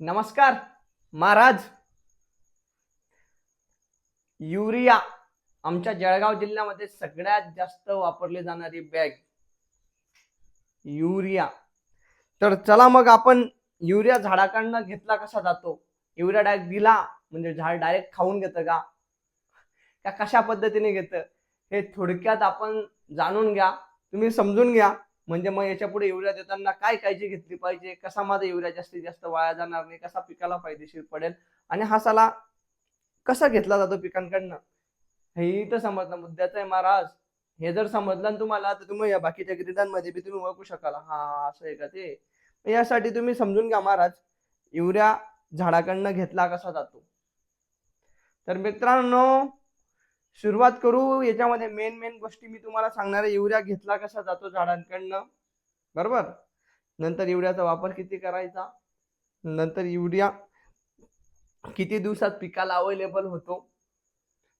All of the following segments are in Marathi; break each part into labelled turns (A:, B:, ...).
A: नमस्कार महाराज. युरिया आमच्या जळगाव जिल्ह्यामध्ये सगळ्यात जास्त वापरली जाणारी बॅग. युरिया. तर चला मग आपण युरिया झाडाकडनं घेतला कसा जातो? युरिया डायरेक्ट दिला म्हणजे झाड डायरेक्ट खाऊन घेतं का? का कशा पद्धतीने घेतं? हे थोडक्यात आपण जाणून घ्या तुम्ही समजून घ्या. म्हणजे मग याच्यापुढे युरिया देताना काय काळजी घेतली पाहिजे? कसा माझा युरिया जास्तीत जास्त वाया जाणार नाही? कसा पिकाला फायदेशीर पडेल? आणि हा सला कसा घेतला जातो पिकांकडनं? हे तर समजलं. मुद्द्याचं आहे महाराज. हे जर समजलं तुम्हाला तर तुम्ही या बाकीच्या ग्रीडांमध्ये बी तुम्ही ओळखू शकाल. हा असं आहे का ते? यासाठी तुम्ही समजून घ्या महाराज. युरिया झाडाकडनं घेतला कसा जातो? तर मित्रांनो सुरुवात करू याच्यामध्ये मेन मेन गोष्टी मी तुम्हाला सांगणार आहे. युरिया घेतला कसा जातो झाडांकडनं? बरोबर? नंतर युरियाचा वापर किती करायचा? नंतर युरिया किती दिवसात पिकाला अवेलेबल होतो?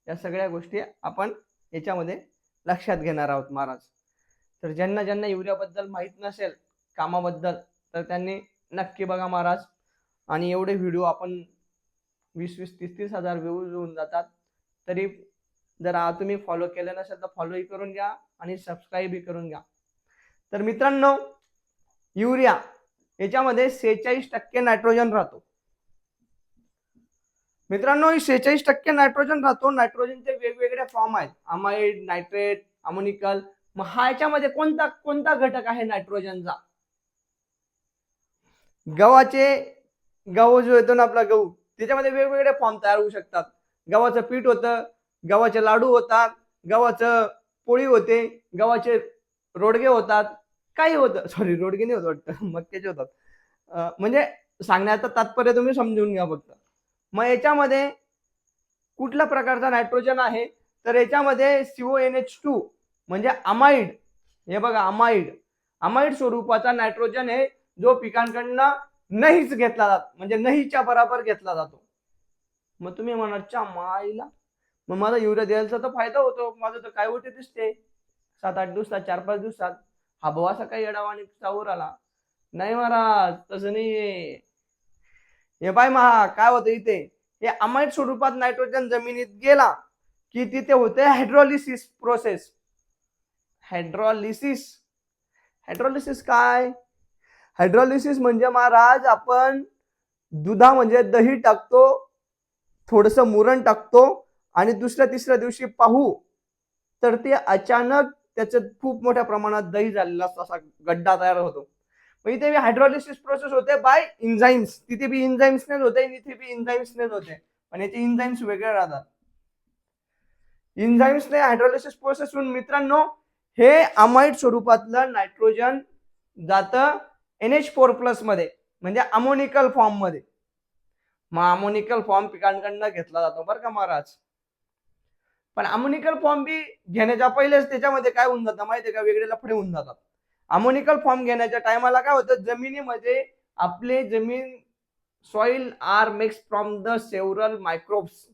A: या सगळ्या गोष्टी आपण याच्यामध्ये लक्षात घेणार आहोत महाराज. तर ज्यांना ज्यांना युरियाबद्दल माहीत नसेल कामाबद्दल तर त्यांनी नक्की बघा महाराज. आणि एवढे व्हिडिओ आपण वीस वीस तीस तीस हजार व्ह्यूज होऊन जातात. तरी जर तुम्ही फॉलो केलं नसेल तर फॉलोही करून घ्या आणि सबस्क्राईबही करून घ्या. तर मित्रांनो युरिया याच्यामध्ये सेहेचाळीस टक्के नायट्रोजन राहतो. मित्रांनो सेहेचाळीस टक्के नायट्रोजन राहतो. नायट्रोजनचे वेगवेगळे फॉर्म आहेत. अमाइड नायट्रेट अमोनिकल मग हा याच्यामध्ये कोणता कोणता घटक आहे नायट्रोजनचा गव्हाचे गहू जो येतो ना आपला गहू त्याच्यामध्ये वेगवेगळे फॉर्म तयार होऊ शकतात. गव्हाचं पीठ होतं गव्हाचे लाडू होतात गव्हाचं पोळी होते गव्हाचे रोडगे होतात काही होतं. सॉरी रोडगे नाही होत वाटतं. मक्याचे होतात. म्हणजे सांगण्याचं तात्पर्य तुम्ही समजून घ्या फक्त. मग याच्यामध्ये कुठल्या प्रकारचा नायट्रोजन आहे? तर याच्यामध्ये सीओ एन एच टू म्हणजे अमाइड. हे बघा अमाइड. अमाइड स्वरूपाचा नायट्रोजन आहे जो पिकांकडनं नाहीच घेतला जात म्हणजे नाहीच्या बराबर घेतला जातो. मग तुम्ही म्हणाल च्या माईला मग माझा युरिया द्यायचा तर फायदा होतो. माझं तर काय होते दिसते सात आठ दिवसात चार पाच दिवसात. हा भाऊ असा काही येडावा आणि चावर आला. नाही महाराज तसं नाही हे पाय महा काय होतं इथे? हे अमाईट स्वरूपात नायट्रोजन जमिनीत गेला की तिथे होते हायड्रॉलिसिस प्रोसेस. हायड्रॉलिसिस. हायड्रॉलिसिस काय? हायड्रॉलिसिस म्हणजे महाराज आपण दुधा म्हणजे दही टाकतो थोडस मुरण टाकतो आणि दुसऱ्या तिसऱ्या दिवशी पाहू तर ते अचानक त्याच्यात खूप मोठ्या प्रमाणात दही झालेला असतो असा गड्डा तयार होतो. मग इथे हायड्रॉलिसिस प्रोसेस होते बाय इन्झाईम्स तिथे बी इन्झाईम्सनेच होते आणि इथे बी इन्झाईम्सनेच होते. पण याचे इन्झाईम्स वेगळे राहतात. इन्झाईम्सने हायड्रॉलिसिस प्रोसेस होऊन मित्रांनो हे अमाइड स्वरूपातलं नायट्रोजन जातं एन एच फोर प्लसमध्ये म्हणजे अमोनिकल फॉर्ममध्ये. मग अमोनिकल फॉर्म पिकांकडनं घेतला जातो बरं का महाराज. पण अमोनिकल फॉर्म बी घेण्याच्या पहिलेच त्याच्यामध्ये काय होऊन जातं माहितीये का? वेगळे लफडे होऊन जातात. अमोनिकल फॉर्म घेण्याच्या टायमाला काय होतं? जमिनीमध्ये आपले जमीन soil are mix from the several microbes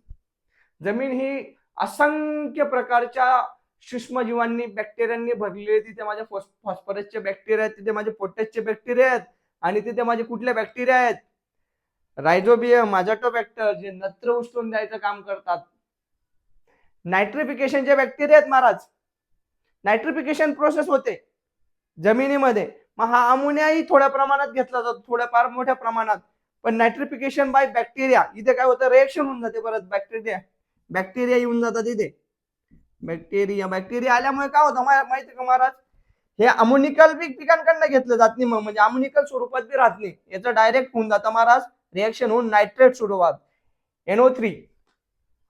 A: जमीन ही असंख्य प्रकारच्या सूक्ष्मजीवांनी बॅक्टेरियांनी भरलेली तिथे माझ्या फॉस्फरसचे बॅक्टेरिया आहेत. तिथे माझे पोटॅशचे बॅक्टेरिया आहेत. आणि तिथे माझे कुठले बॅक्टेरिया आहेत? रायझोबियम माझाटोबॅक्टर जे नत्र उचलून द्यायचं काम करतात. नायट्रिफिकेशनचे बॅक्टेरिया आहेत महाराज नायट्रिफिकेशन प्रोसेस होते जमिनीमध्ये. मग हा अमोनियाही थोड्या प्रमाणात घेतला जातो थोड्याफार मोठ्या प्रमाणात. पण नायट्रिफिकेशन बाय बॅक्टेरिया इथे काय होतं रिएक्शन होऊन जाते परत बॅक्टेरिया बॅक्टेरिया येऊन जातात इथे. बॅक्टेरिया बॅक्टेरिया आल्यामुळे काय होतं माहिती का महाराज? हे अमोनिकल पीक पिकांकडनं घेतलं जात नाही मग म्हणजे अमोनिकल स्वरूपात बी राहत नाही. याचं डायरेक्ट होऊन जातं महाराज रिएक्शन होऊन नायट्रेट स्वरूपात एनओ थ्री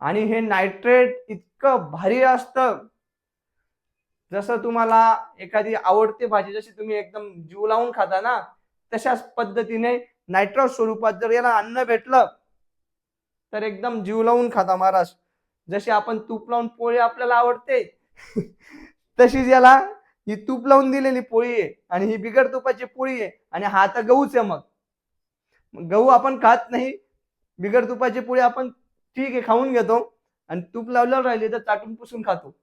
A: आणि हे नायट्रेट इतकं भारी असतं. जसं तुम्हाला एखादी आवडती भाजी जशी तुम्ही एकदम जीव लावून खाता ना तशाच पद्धतीने नायट्रेट स्वरूपात जर याला अन्न भेटलं तर एकदम जीव लावून खाता महाराज. जशी आपण तूप लावून पोळी आपल्याला आवडते तशीच याला ही तूप लावून दिलेली पोळी आहे आणि ही बिगर तुपाची पोळी आहे आणि हा आता गहूच आहे मग. मग गहू आपण खात नाही बिगर तुपाची पोळी आपण ठीक आहे खाऊन घेतो. आणि तूप लावल्यावर राहिली तर चाटून पुसून खातो.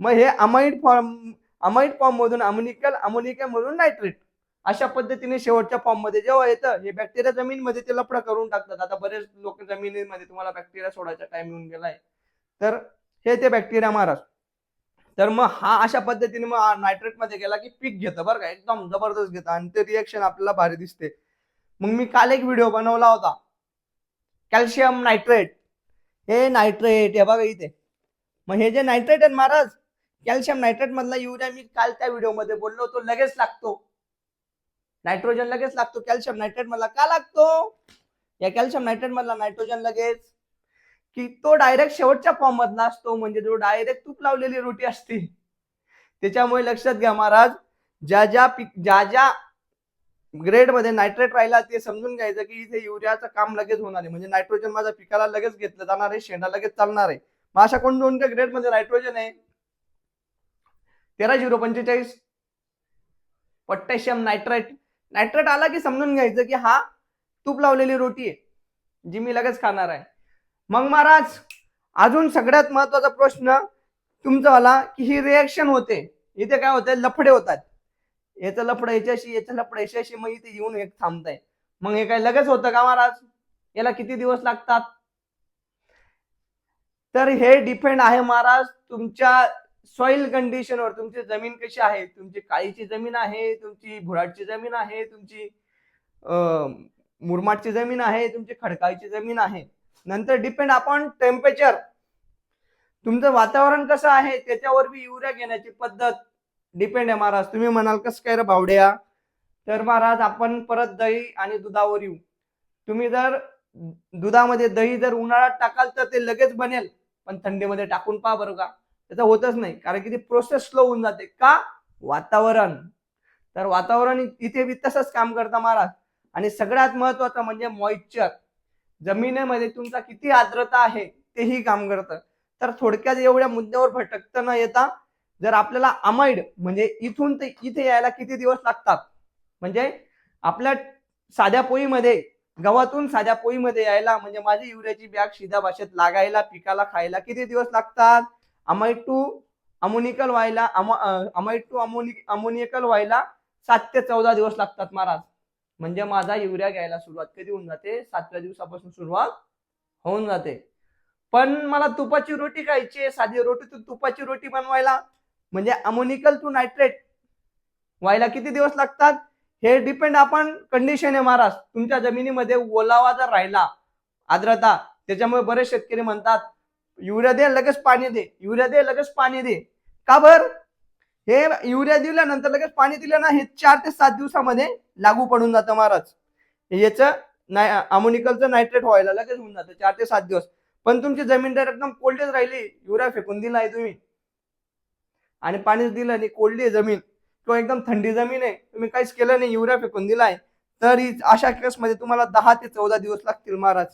A: मग हे अमाइड फॉर्म अमाइड फॉर्म मधून अमोनिकल अमोनिकल मधून नायट्रेट अशा पद्धतीने शेवटच्या फॉर्ममध्ये जेव्हा येतं हे बॅक्टेरिया जमीनमध्ये ते लफडं करून टाकतात. आता बरेच लोक जमिनीमध्ये तुम्हाला बॅक्टेरिया सोडायचा टाइम येऊन गेलाय. तर हे ते बॅक्टेरिया महाराज तर मग हा अशा पद्धतीने मग नायट्रेटमध्ये गेला की पीक घेतं बरं का. एकदम जबरदस्त घेतं. आणि ते रिएक्शन आपल्याला भारी दिसते. मग मी काल एक व्हिडिओ बनवला होता. Calcium nitrate. हे नायट्रेट हे बघा इथे. मग हे जे नायट्रेट आहे महाराज कॅल्शियम नायट्रेट मधला युरिया मी काल त्या व्हिडिओमध्ये बोललो तो लगेच लागतो. नायट्रोजन लगेच लागतो कॅल्शियम नायट्रेट मधला का लागतो? या कॅल्शियम नायट्रेट मधला नायट्रोजन लगेच. की तो डायरेक्ट शेवटच्या फॉर्म मधला असतो म्हणजे जो डायरेक्ट तूप लावलेली रोटी असते. त्याच्यामुळे लक्षात घ्या महाराज ज्या ज्या पीक ज्या ज्या ग्रेडमध्ये नायट्रेट राहिला ते समजून घ्यायचं की इथे युरियाचं काम लगेच होणार आहे. म्हणजे नायट्रोजन माझ्या पिकाला लगेच घेतलं जाणार आहे शेंडा लगेच चालणार आहे. मग अशा कोण दोन ग्रेडमध्ये नायट्रोजन आहे? तेरा झिरो पंचेचाळीस. Potassium nitrate. नायट्रेट आला की समजून घ्यायचं की हा तूप लावलेली रोटी आहे जी मी लगेच खाणार आहे. मग महाराज अजून सगळ्यात महत्त्वाचा प्रश्न तुमचा आला की ही रिएक्शन होते. इथे काय होतंय? लफडे होतात. याचं लफडं याच्याशी याचं लफडं याच्याशी मग इथे येऊन एक थांबताय. मग हे काय लगेच होतं का महाराज? याला किती दिवस लागतात? तर हे डिपेंड आहे महाराज तुमच्या सॉइल कंडिशनवर तुमची जमीन कशी आहे? तुमची काळीची जमीन आहे तुमची भुराटची जमीन आहे तुमची मुरमाटची मुरमाडची जमीन आहे तुमची खडकाळीची जमीन आहे. नंतर डिपेंड अपॉन टेम्परेचर तुमचं वातावरण कसं आहे? त्याच्यावर बी युरिया घेण्याची पद्धत. डिपेंड आहे महाराज. तुम्ही म्हणाल कसं काय रे भावड्या? तर महाराज आपण परत दही आणि दुधावर येऊ. तुम्ही जर दुधामध्ये दही जर उन्हाळ्यात टाकाल तर ते लगेच बनेल पण थंडीमध्ये टाकून पहा बरं का. त्याचं होतच नाही कारण की ती प्रोसेस स्लो होऊन जाते. का? वातावरण. तर वातावरण इथे बी तसंच काम करतं महाराज. आणि सगळ्यात महत्वाचं म्हणजे मॉइश्चर जमिनीमध्ये तुमचा किती आर्द्रता आहे तेही काम करतं. तर थोडक्यात एवढ्या मुद्द्यावर भटकता न येता जर आपल्याला अमाइड म्हणजे इथून ते इथे यायला किती दिवस लागतात? म्हणजे आपल्या साध्या पोळीमध्ये गव्हातून साध्या पोळीमध्ये यायला म्हणजे माझी युरियाची बॅग सीधा भाषेत लागायला पिकाला खायला किती दिवस लागतात? अमाइड टू अमोनिकल व्हायला अमाइड टू अमोनि अमोनिकल व्हायला सात ते चौदा दिवस लागतात महाराज. म्हणजे माझा युरिया घ्यायला सुरुवात कधी होऊन जाते? सातव्या दिवसापासून सुरुवात होऊन जाते. पण मला तुपाची रोटी खायची आहे. साधी रोटी तुपाची रोटी बनवायला म्हणजे अमोनिकल टू नायट्रेट व्हायला किती दिवस लागतात? हे डिपेंड आपण कंडिशन आहे महाराज. तुमच्या जमिनीमध्ये ओलावा जर राहिला आर्द्रता त्याच्यामुळे बरेच शेतकरी म्हणतात युरिया दे लगेच पाणी दे. युरिया दे लगेच पाणी दे. का बर? हे युरिया दिल्यानंतर लगेच पाणी दिलं ना हे चार ते सात दिवसामध्ये लागू पडून जातं महाराज. याचं नाय अमोनिकलचं नायट्रेट व्हायला लगेच होऊन जातं चार ते सात दिवस. पण तुमची जमीन डायरेक्ट एकदम कोल्डच राहिली युरिया फेकून दिला आहे तुम्ही. आणि पाणीच दिलं नाही कोल्डी आहे जमीन. किंवा एकदम थंडी जमीन आहे तुम्ही काहीच केलं नाही युरिया फेकून दिलाय. तरी अशा केसमध्ये तुम्हाला दहा ते चौदा दिवस लागतील महाराज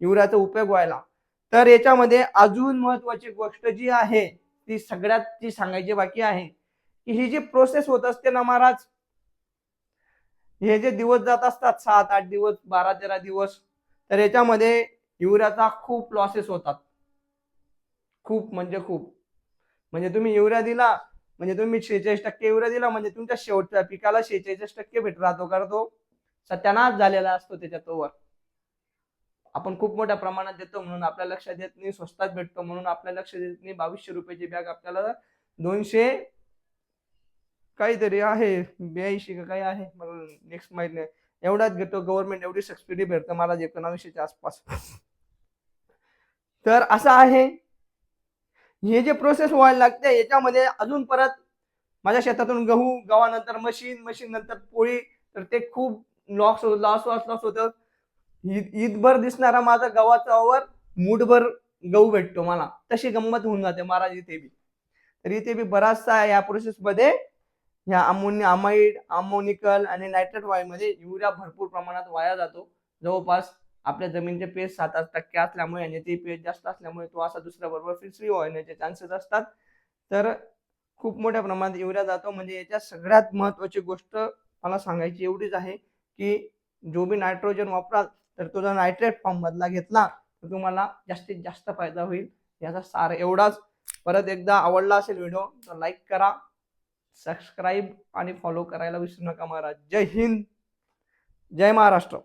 A: युरियाचा उपयोग व्हायला. तर याच्यामध्ये अजून महत्वाची गोष्ट जी आहे ती सगळ्यात जी सांगायची बाकी आहे की ही जी प्रोसेस होत असते ना महाराज हे जे दिवस जात असतात सात आठ दिवस बारा तेरा दिवस तर याच्यामध्ये युरियाचा खूप लॉसेस होतात. खूप म्हणजे खूप. म्हणजे तुम्ही युरिया दिला म्हणजे तुम्ही शेहेचाळीस टक्के युरिया दिला म्हणजे तुमच्या शेवटच्या पिकाला शेहेचाळीस टक्के भेट राहतो कारण तो? सत्यानाश झालेला असतो त्याच्या तोवर आपण खूप मोठ्या प्रमाणात देतो म्हणून आपल्या लक्षात येत नाही स्वस्तात भेटतो म्हणून आपल्या लक्षात येत नाही. बावीसशे रुपयाची बॅग आपल्याला दोनशे काहीतरी आहे ब्याऐंशी का काही आहे. मला नेक्स्ट माहीत नाही. घेतो गव्हर्नमेंट एवढी सबसिडी भेटतं मला एकोणावीसशेच्या आसपास. तर असं आहे. हे जे प्रोसेस व्हायला लागते याच्यामध्ये अजून परत माझ्या शेतातून गहू गव्हानंतर मशीन मशीन नंतर पोळी तर ते खूप लॉस लॉस लॉस लॉस होतं. ईदभर दिसणारा माझा गव्हाचा ओवर मूठभर गहू भेटतो मला. तशी गंमत होऊन जाते महाराज इथे बी. तर इथे बी बराचसा या प्रोसेसमध्ये ह्या अमोनि अमाइड अमोनिकल आणि नायट्रेट वायूमध्ये युरिया भरपूर प्रमाणात वाया जातो. जवळपास आपल्या जमिनीचे पेज सात आठ टक्के असल्यामुळे आणि ते पेज जास्त असल्यामुळे तो असा दुसऱ्या बरोबर फिसरी होण्याचे चान्सेस असतात. तर खूप मोठ्या प्रमाणात युरिया जातो. म्हणजे याच्यात सगळ्यात महत्वाची गोष्ट मला सांगायची एवढीच आहे की जो बी नायट्रोजन वापराल तर तो जर नायट्रेट फॉर्म मधला घेतला तर तुम्हाला जास्तीत जास्त फायदा होईल. याचा सार एवढाच. परत एकदा आवडला असेल व्हिडिओ तर लाईक करा सबस्क्राईब आणि फॉलो करायला विसरू नका महाराज. जय हिंद. जय महाराष्ट्र.